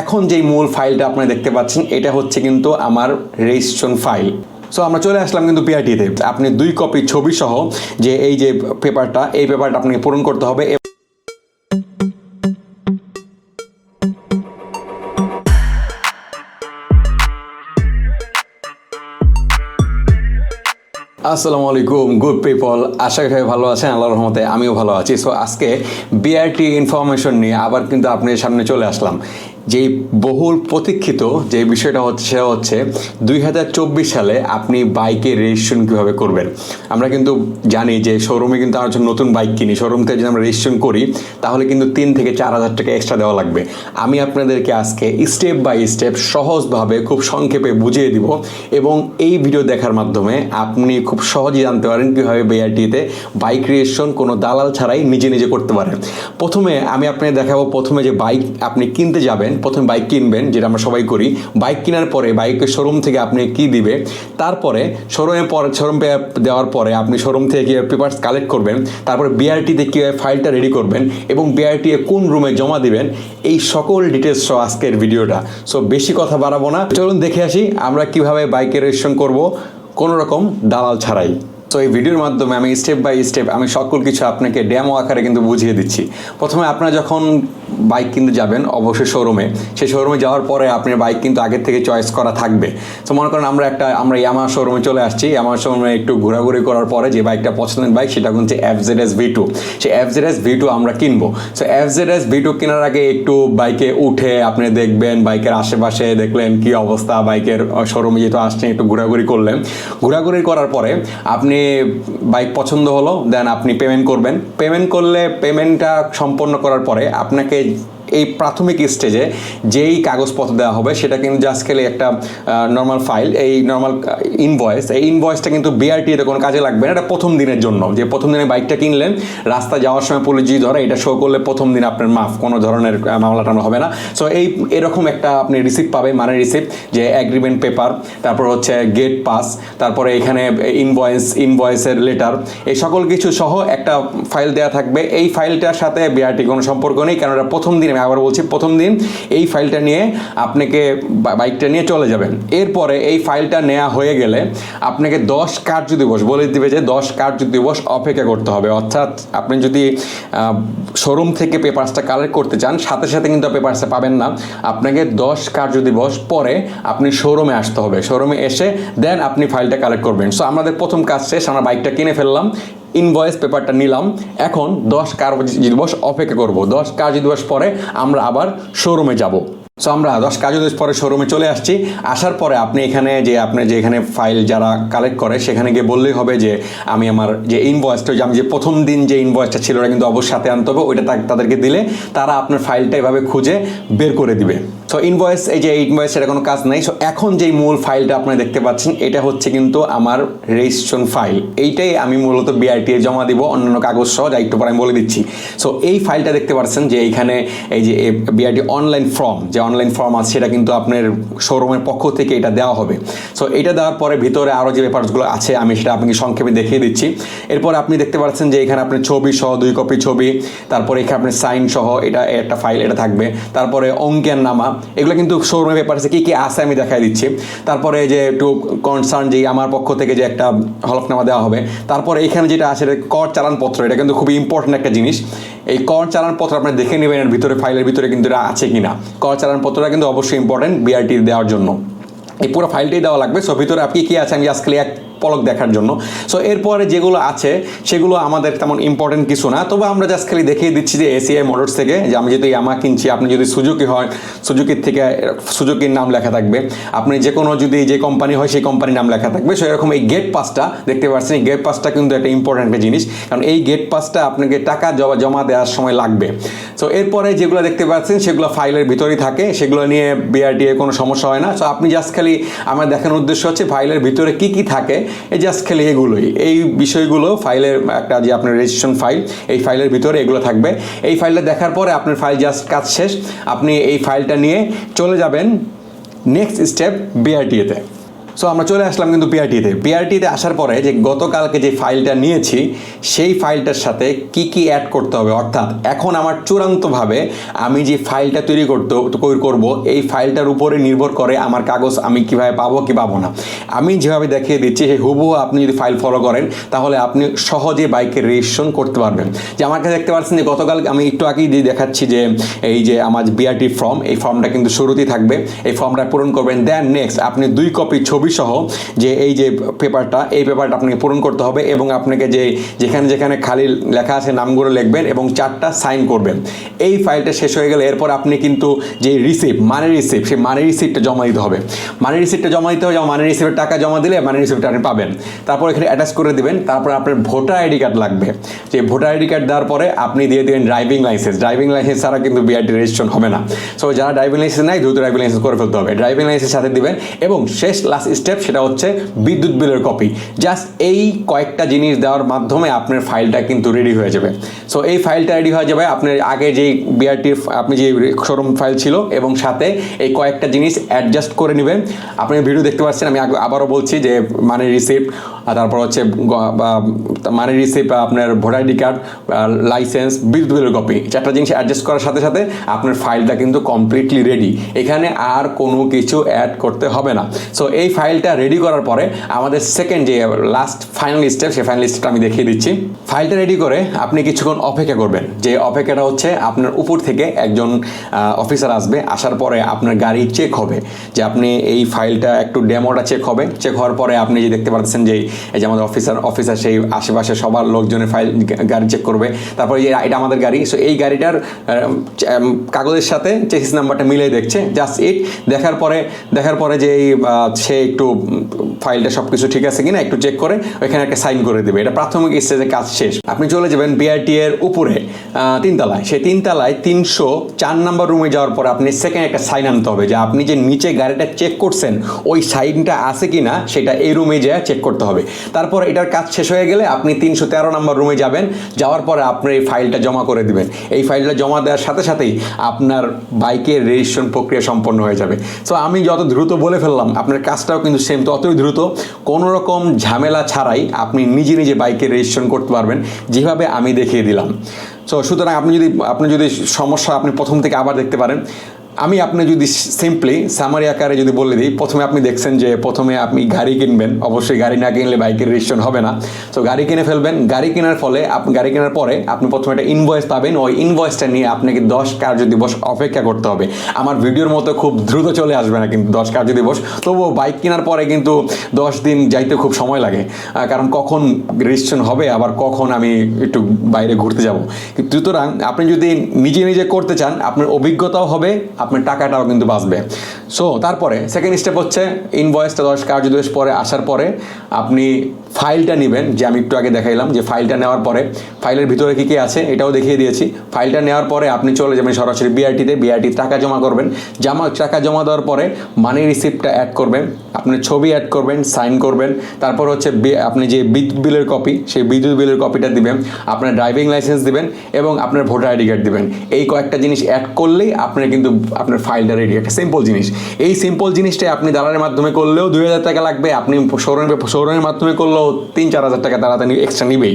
এখন যেই মূল ফাইলটা আপনারা দেখতে পাচ্ছেন, এটা হচ্ছে কিন্তু আমার রেজিস্ট্রেশন ফাইল সো আমরা চলে আসলাম কিন্তু পিআরটিতে আপনি দুই কপি ছবি সহ যে এই যে পেপারটা এই পেপারটা আপনাকে পূরণ করতে হবে আসসালামু আলাইকুম গুড পিপল আশা করি ভালো আছেন, আল্লাহর রহমতে আমিও ভালো আছি। সো আজকে বিআরটি ইনফরমেশন নিয়ে আবার কিন্তু আপনাদের সামনে চলে আসলাম। যেই বহুল প্রতীক্ষিত যে বিষয়টা হচ্ছে, সেটা হচ্ছে দুই হাজার চব্বিশ সালে আপনি বাইকের রেজিস্ট্রেশন কীভাবে করবেন? আমরা কিন্তু জানি যে শোরুমে কিন্তু আমরা যখন নতুন বাইক কিনি শোরুম থেকে যদি আমরা রেজিস্ট্রেশন করি, তাহলে কিন্তু তিন থেকে চার হাজার টাকা এক্সট্রা দেওয়া লাগবে। আমি আপনাদেরকে আজকে স্টেপ বাই স্টেপ সহজভাবে, খুব সংক্ষেপে বুঝিয়ে দিব এবং এই ভিডিও দেখার মাধ্যমে আপনি খুব সহজেই জানতে পারেন কীভাবে বিআরটিতে বাইক রেজিস্ট্রেশন কোনো দালাল ছাড়াই নিজে নিজে করতে পারেন প্রথমে আমি আপনাকে দেখাবো, প্রথমে যে বাইক আপনি কিনতে যাবেন প্রথমে বাইক কিনবেন, যেটা আমরা সবাই করি। বাইক কেনার পরে বাইকের শোরুম থেকে আপনি কি দিবে? তারপরে শোরুমে পরে শোরুম দেওয়ার পরে আপনি শোরুম থেকে কীভাবে পেপার্স কালেক্ট করবেন, তারপরে বিআরটিতে কীভাবে ফাইলটা রেডি করবেন, এবং বিআরটি কোন রুমে জমা দিবেন, এই সকল ডিটেলস সহ আজকের ভিডিওটা সো বেশি কথা বাড়াবো না। চলুন দেখে আসি আমরা কীভাবে বাইকের রেজিস্ট্রেশন করব। কোনো রকম দালাল ছাড়াই। তো এই ভিডিওর মাধ্যমে আমি স্টেপ বাই স্টেপ আমি সকল কিছু আপনাকে ড্যামো আকারে কিন্তু বুঝিয়ে দিচ্ছি। প্রথমে আপনারা যখন বাইক কিনতে যাবেন, অবশ্যই শোরুমে সেই শোরুমে যাওয়ার পরে আপনার বাইক কিন্তু আগের থেকে চয়েস করা থাকবে। তো মনে করেন আমরা একটা, আমরা ইয়ামা শোরুমে চলে আসছি। ইয়ামা শোরুমে একটু ঘোরাঘুরি করার পরে যে বাইকটা পছন্দের বাইক সেটা হচ্ছে F Z S V two সেই F Z S V two আমরা কিনবো। So F Z S V two কেনার আগে একটু বাইকে উঠে আপনি দেখবেন বাইকের আশেপাশে দেখলেন কি অবস্থা। বাইকের শোরুমে যেহেতু আসছেন, একটু ঘোরাঘুরি করলেন। ঘোরাঘুরি করার পরে আপনি বাইক পছন্দ হলো দেন আপনি পেমেন্ট করবেন। পেমেন্ট করলে পেমেন্টটা সম্পন্ন করার পরে আপনাকে এই প্রাথমিক স্টেজে যেই কাগজপত্র দেওয়া হবে, সেটা কিন্তু জাস্ট খেলে একটা নর্মাল ফাইল এই নর্মাল ইনভয়েস এই ইনভয়েসটা কিন্তু বিআরটি এতে কোনো কাজে লাগবে না, এটা প্রথম দিনের জন্য। যে প্রথম দিনে বাইকটা কিনলেন, রাস্তা যাওয়ার সময় পুলিশ যদি ধরে, এটা শো করলে প্রথম দিন আপনার মাফ, কোনো ধরনের মামলা টামলা হবে না। সো এই, এরকম একটা আপনি রিসিপ্ট পাবে মানে রিসিপ্ট যে অ্যাগ্রিমেন্ট পেপার তারপর হচ্ছে গেট পাস তারপরে এখানে ইনভয়েস ইনভয়েসের লেটার এই সকল কিছু সহ একটা ফাইল দেওয়া থাকবে। এই ফাইলটার সাথে বিআরটি কোনো সম্পর্ক নেই কারণ এটা প্রথম দিনে আমি আবার বলছি, প্রথম দিন এই ফাইলটা নিয়ে আপনাকে বাইকটা নিয়ে চলে যাবেন। এরপরে এই ফাইলটা নেওয়া হয়ে গেলে আপনাকে দশ কার্য দিবস, বলে দিবে যে দশ কার্য দিবস অপেক্ষা করতে হবে। অর্থাৎ আপনি যদি শোরুম থেকে পেপারসটা কালেক্ট করতে চান, সাথে সাথে কিন্তু পেপারসটা পাবেন না। আপনাকে দশ কার্য দিবস পরে আপনি শোরুমে আসতে হবে। শোরুমে এসে দেন আপনি ফাইলটা কালেক্ট করবেন। সো আমাদের প্রথম কাজ শেষ, আমরা বাইকটা কিনে ফেললাম। ইনভয়েস পেপারটা নিলাম। এখন দশ কার্য দিবস অপেক্ষা করব। দশ কার্য দিবস পরে আমরা আবার শোরুমে যাব। সো আমরা দশ কাজ দিবস পরে শোরুমে চলে আসছি। আসার পরে আপনি এখানে যে আপনি যে এখানে ফাইল যারা কালেক্ট করে, সেখানে গিয়ে বললেই হবে যে, আমি আমার যে ইনভয়েসটা আমি যে প্রথম দিন যে ইনভয়েসটা ছিল, ওটা কিন্তু অবশ্যই সাথে আনতে হবে, ওইটা তাদেরকে দিলে তারা আপনার ফাইলটা এভাবে খুঁজে বের করে দিবে। সো ইনভয়েস এই যে ইনভয়েস এটা কোনো কাজ নাই। সো এখন যেই মূল ফাইলটা আপনারা দেখতে পাচ্ছেন, এটা হচ্ছে কিন্তু আমার রেজিস্ট্রেশন ফাইল এইটাই আমি মূলত বিআরটি এ জমা দিব, অন্যান্য কাগজ সহ, যা একটু পরে আমি বলে দিচ্ছি। সো এই ফাইলটা দেখতে পাচ্ছেন যে, এইখানে এই যে বিআরটি অনলাইন ফর্ম যে অনলাইন ফর্ম আছে, সেটা কিন্তু আপনার শোরুমের পক্ষ থেকে এটা দেওয়া হবে। সো এটা দেওয়ার পরে ভিতরে আরও যে পেপারসগুলো আছে, আমি সেটা আপনাকে সংক্ষেপে দেখিয়ে দিচ্ছি। এরপর আপনি দেখতে পাচ্ছেন যে এখানে আপনার ছবি সহ, দুই কপি ছবি, তারপরে এখানে আপনার সাইন সহ, এটা, একটা ফাইল এটা থাকবে। তারপরে অঙ্কের নামা, এগুলো কিন্তু শোরুমে পেপারসে কী কী আছে আমি দেখাই দিচ্ছি। তারপরে যে একটু কনসার্ন যে আমার পক্ষ থেকে যে একটা হলফনামা দেওয়া হবে। তারপরে এখানে যেটা আছে কর চালানপত্র, এটা কিন্তু খুবই ইম্পর্টেন্ট একটা জিনিস। এই কর চালানপত্র আপনি দেখে নেবেন এর ভিতরে, ফাইলের ভিতরে কিন্তু এটা আছে কি না কর চালানপত্রটা কিন্তু অবশ্যই ইম্পর্টেন্ট বিআরটি দেওয়ার জন্য। এই পুরো ফাইলটাই দেওয়া লাগবে। সো ভিতরে আপনি কি আছে? আমি আজকে এক পলক দেখার জন্য। সো এরপরে যেগুলো আছে, সেগুলো আমাদের তেমন ইম্পর্টেন্ট কিছু না। তবে আমরা জাস্ট খালি দেখিয়ে দিচ্ছি যে এসিআই মোটরস থেকে, যে আমি যদি ইয়ামা কিনছি, আপনি যদি সুজুকি হয় সুজুকির থেকে সুজুকির নাম লেখা থাকবে। আপনি যে কোনো যদি যে কোম্পানি হয়, সেই কোম্পানির নাম লেখা থাকবে। সো এরকম এই গেট পাসটা দেখতে পাচ্ছেন, এই গেট পাসটা কিন্তু একটা ইম্পর্টেন্ট একটা জিনিস। কারণ এই গেট পাসটা আপনাকে টাকা জমা জমা দেওয়ার সময় লাগবে। সো এরপরে যেগুলো দেখতে পাচ্ছেন, সেগুলো ফাইলের ভিতরেই থাকে। সেগুলো নিয়ে বিআরটিএ কোনো সমস্যা হয় না। সো আপনি জাস্ট খালি, আমার দেখানোর উদ্দেশ্য হচ্ছে ফাইলের ভিতরে কী কী থাকে জাস্ট খালি এগুলোই। এই বিষয়গুলো ফাইলের একটা যে আপনার রেজিস্ট্রেশন ফাইল এই ফাইলের ভিতরে এগুলো থাকবে। এই ফাইলটা দেখার পরে আপনার ফাইল জাস্ট কাজ শেষ। আপনি এই ফাইলটা নিয়ে চলে যাবেন নেক্সট স্টেপ বিআরটিএতে সো আমরা চলে আসলাম কিন্তু পিআরটিতে বিআরটিতে আসার পরে যে গতকালকে যে ফাইলটা নিয়েছি, সেই ফাইলটার সাথে কি কি অ্যাড করতে হবে? অর্থাৎ এখন আমার চূড়ান্তভাবে আমি যে ফাইলটা তৈরি করতে করব, এই ফাইলটার উপরে নির্ভর করে আমার কাগজ আমি কীভাবে পাবো কি পাবো না। আমি যেভাবে দেখিয়ে দিচ্ছি, সেই হুবহু আপনি যদি ফাইল ফলো করেন, তাহলে আপনি সহজে বাইকের রেজিস্ট্রেশন করতে পারবেন। যে আমার কাছে দেখতে পাচ্ছেন যে গতকাল আমি একটু আগেই দিয়ে দেখাচ্ছি যে, এই যে আমার বিআরটি ফর্ম এই ফর্মটা কিন্তু শুরুতেই থাকবে। এই ফর্মটা পূরণ করবেন দেন নেক্সট আপনি দুই কপি ছবি সহ যে এই যে পেপারটা, এই পেপারটা আপনাকে পূরণ করতে হবে এবং আপনাকে যে যেখানে যেখানে খালি লেখা আছে নামগুলো লিখবেন এবং চারটা সাইন করবেন। এই ফাইলটা শেষ হয়ে গেলে এরপর আপনি কিন্তু যে রিসিপ্ট মানি রিসিপ্ট সেই মানি রিসিপ্টটা জমা দিতে হবে। মানি রিসিপ্টটা জমা দিতে হবে যেমন মানি রিসিপ্টের টাকা জমা দিলে মানি রিসিপ্টটা আপনি পাবেন। তারপর এখানে অ্যাটাচ করে দিবেন, তারপর আপনার ভোটার আইডি কার্ড লাগবে। যে ভোটার আইডি কার্ড দেওয়ার পরে আপনি দিয়ে দেবেন ড্রাইভিং লাইসেন্স ড্রাইভিং লাইসেন্স ছাড়া কিন্তু বিআরটি রেজিস্ট্রেশন হবে না। সো যারা ড্রাইভিং লাইসেন্স নাই দ্রুত ড্রাইভিং লাইসেন্স করে ফেলতে হবে। ড্রাইভিং লাইসেন্স সাথে দিবেন এবং শেষ লাস্ট স্টেপ সেটা হচ্ছে বিদ্যুৎ বিলের কপি জাস্ট এই কয়েকটা জিনিস দেওয়ার মাধ্যমে আপনার ফাইলটা কিন্তু রেডি হয়ে যাবে। সো এই ফাইলটা রেডি হয়ে যাবে, আপনার আগে যেই বিআরটি আপনি যে শোরুম ফাইল ছিল এবং সাথে এই কয়েকটা জিনিস অ্যাডজাস্ট করে নেবেন। আপনি ভিডিও দেখতে পাচ্ছেন, আমি আবারও বলছি যে মানে রিসিপ্ট তারপর হচ্ছে মানে রিসিপ্ট আপনার ভোটার আইডি কার্ড লাইসেন্স বিদ্যুৎ বিলের কপি চারটা জিনিস অ্যাডজাস্ট করার সাথে সাথে আপনার ফাইলটা কিন্তু কমপ্লিটলি রেডি এখানে আর কোনো কিছু অ্যাড করতে হবে না। সো এই ফাইলটা রেডি করার পরে আমাদের সেকেন্ড যে লাস্ট ফাইনাল স্টেপ সেই ফাইনাল স্টেপটা আমি দেখিয়ে দিচ্ছি। ফাইলটা রেডি করে আপনি কিছুক্ষণ অপেক্ষা করবেন। যে অপেক্ষাটা হচ্ছে আপনার উপর থেকে একজন অফিসার আসবে, আসার পরে আপনার গাড়ি চেক হবে। যে আপনি এই ফাইলটা একটু ডেমোটা চেক হবে। চেক হওয়ার পরে আপনি যে দেখতে পাচ্ছেন যে এই যে আমাদের অফিসার অফিসার সেই আশেপাশে সবার লোকজনের ফাইল গাড়ি চেক করবে। তারপরে এটা আমাদের গাড়ি। সো এই গাড়িটার কাগজের সাথে চেসিস নাম্বারটা মিলিয়ে দেখছে। জাস্ট ইট দেখার পরে দেখার পরে যে এই, সে একটু ফাইলটা সব কিছু ঠিক আছে কিনা একটু চেক করে ওইখানে একটা সাইন করে দেবে। এটা প্রাথমিক স্টেজে কাজ শেষ। আপনি চলে যাবেন বিআরটি এর উপরে তিনতলায়। সেই তিনতলায় তিনশো চার নাম্বার রুমে যাওয়ার পরে আপনি সেকেন্ড একটা সাইন আনতে হবে। যে আপনি যে নিচে গাড়িটা চেক করছেন ওই সাইনটা আছে কিনা সেটা এই রুমে যেয়ে চেক করতে হবে। তারপর এটার কাজ শেষ হয়ে গেলে আপনি তিনশো তেরো নম্বর রুমে যাবেন, যাওয়ার পরে আপনি এই ফাইলটা জমা করে দিবেন। এই ফাইলটা জমা দেওয়ার সাথে সাথেই আপনার বাইকের রেজিস্ট্রেশন প্রক্রিয়া সম্পন্ন হয়ে যাবে। সো আমি যত দ্রুত বলে ফেললাম, আপনার কাজটাও কিন্তু সেম ততই দ্রুত। কোনো রকম ঝামেলা ছাড়াই আপনি নিজে নিজে বাইকের রেজিস্ট্রেশন করতে পারবেন, যেভাবে আমি দেখিয়ে দিলাম। সো সুতরাং আপনি যদি আপনি যদি সমস্যা আপনি প্রথম থেকে আবার দেখতে পারেন আমি আপনি যদি সিম্পলি সামারি আকারে যদি বলে দিই, প্রথমে আপনি দেখছেন যে প্রথমে আপনি গাড়ি কিনবেন, অবশ্যই গাড়ি না কিনলে বাইকের রেজিস্ট্রেশন হবে না। তো গাড়ি কিনে ফেলবেন, গাড়ি কেনার ফলে আপনি গাড়ি কেনার পরে আপনি প্রথমে একটা ইনভয়েস পাবেন, ওই ইনভয়েসটা নিয়ে আপনাকে দশ কার্য দিবস অপেক্ষা করতে হবে। আমার ভিডিওর মতো খুব দ্রুত চলে আসবে না কিন্তু দশ কার্য দিবস তবুও বাইক কেনার পরে কিন্তু দশ দিন যাইতে খুব সময় লাগে। কারণ কখন রেজিস্ট্রেশন হবে, আবার কখন আমি একটু বাইরে ঘুরতে যাব। সুতরাং আপনি যদি নিজে নিজে করতে চান, আপনার অভিজ্ঞতাও হবে আপনার টাকাটাও কিন্তু বাঁচবে। সো তারপরে সেকেন্ড স্টেপ হচ্ছে ইনভয়েসটা দশ কার্য দিবস পরে আসার পরে আপনি ফাইলটা নেবেন, যে আমি একটু আগে দেখাইলাম যে ফাইলটা নেওয়ার পরে ফাইলের ভিতরে কী কী আছে এটাও দেখিয়ে দিয়েছি। ফাইলটা নেওয়ার পরে আপনি চলে যাবেন সরাসরি বিআরটিতে বিআরটি টাকা জমা করবেন। জমা, টাকা জমা দেওয়ার পরে মানি রিসিপ্টটা অ্যাড করবেন আপনার ছবি অ্যাড করবেন সাইন করবেন। তারপর হচ্ছে আপনি যে বিদ্যুৎ বিলের কপি সেই বিদ্যুৎ বিলের কপিটা দিবেন, আপনার ড্রাইভিং লাইসেন্স দিবেন এবং আপনার ভোটার আইডি কার্ড দিবেন। এই কয়েকটা জিনিস অ্যাড করলেই আপনার কিন্তু আপনার ফাইলটা রেডি একটা সিম্পল জিনিস। এই সিম্পল জিনিসটাই আপনি দালালের মাধ্যমে করলেও দুই হাজার টাকা লাগবে, আপনি শোরুমে শোরুমের মাধ্যমে করলেও তিন, চার হাজার টাকা তাড়াতাড়ি এক্সট্রা নিবেই।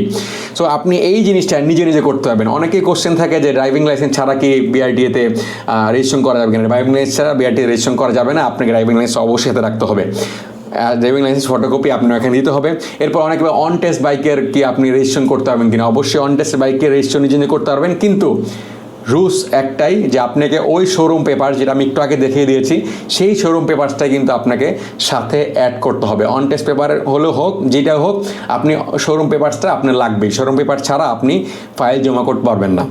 সো আপনি এই জিনিসটা নিজে নিজে করতে পারবেন। অনেকেই কোশ্চেন থাকে যে ড্রাইভিং লাইসেন্স ছাড়া কি বিআরটিএতে রেজিস্ট্রেশন করা যাবে কিনা? ড্রাইভিং লাইসেন্স ছাড়া বিআরটি রেজিস্ট্রেশন করা যাবে না, আপনাকে ড্রাইভিং লাইসেন্স অবশ্যই হাতে রাখতে হবে। ড্রাইভিং লাইসেন্স ফটোকপি আপনার এখানে দিতে হবে। এরপর অনেকে অন টেস্ট বাইকের কি আপনি রেজিস্ট্রেশন করতে পারবেন কিনা? অবশ্যই অন টেস্ট বাইকের রেজিস্ট্রেশন নিজে নিজে করতে পারবেন। কিন্তু রুলস একটাই যে আপনাকে ওই শোরুম পেপার যেটা আমি একটু আগে দেখিয়ে দিয়েছি, সেই শোরুম পেপারসটাই কিন্তু আপনাকে সাথে অ্যাড করতে হবে। অন টেস্ট পেপার হলেও হোক যেটা হোক, আপনি শোরুম পেপারসটা আপনার লাগবেই। শোরুম পেপার ছাড়া আপনি ফাইল জমা করতে পারবেন না।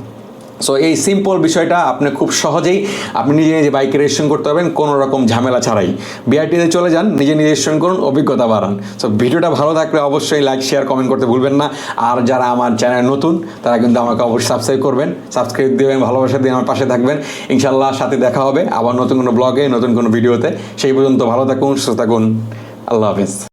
সো এই সিম্পল বিষয়টা আপনি খুব সহজেই আপনি নিজে নিজে বাইকে রেজিস্ট্রেশন করতে পারবেন, কোনো রকম ঝামেলা ছাড়াই। বিআরটিতে চলে যান, নিজে নিজে রেজিস্ট্রেশন করুন, অভিজ্ঞতা বাড়ান। সো ভিডিওটা ভালো থাকলে অবশ্যই লাইক শেয়ার কমেন্ট করতে ভুলবেন না। আর যারা আমার চ্যানেল নতুন, তারা কিন্তু আমাকে অবশ্যই সাবস্ক্রাইব করবেন। সাবস্ক্রাইব দেবেন ভালোবাসা দিয়ে আমার পাশে থাকবেন। ইনশাল্লাহ সাথে দেখা হবে আবার নতুন কোনো ব্লগে নতুন কোনো ভিডিওতে সেই পর্যন্ত ভালো থাকুন, সুস্থ থাকুন। আল্লাহ হাফেজ।